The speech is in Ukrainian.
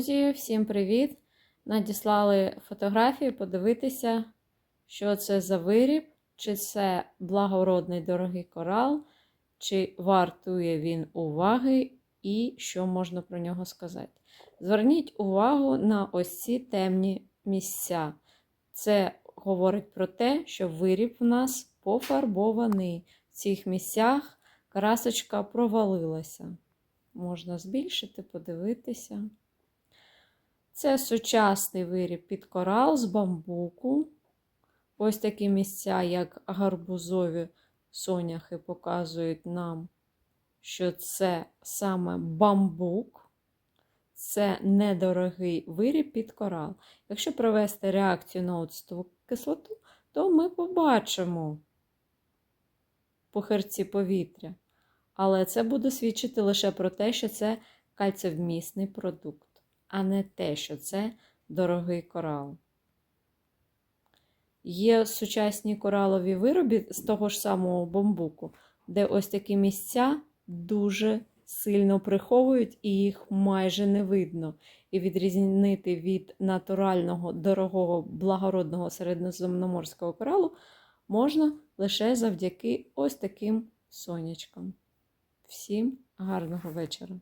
Друзі, всім привіт! Надіслали фотографії подивитися, що це за виріб, чи це благородний дорогий корал, чи вартує він уваги, і що можна про нього сказати. Зверніть увагу на ось ці темні місця. Це говорить про те, що виріб в нас пофарбований. В цих місцях красочка провалилася. Можна збільшити, подивитися. Це сучасний виріб під корал з бамбуку. Ось такі місця, як гарбузові соняхи, показують нам, що це саме бамбук. Це недорогий виріб під корал. Якщо провести реакцію на оцтову кислоту, то ми побачимо похирці повітря. Але це буде свідчити лише про те, що це кальцевмісний продукт, а не те, що це дорогий корал. Є сучасні коралові вироби з того ж самого бамбуку, де ось такі місця дуже сильно приховують і їх майже не видно. І відрізнити від натурального, дорогого, благородного середземноморського коралу можна лише завдяки ось таким сонячкам. Всім гарного вечора!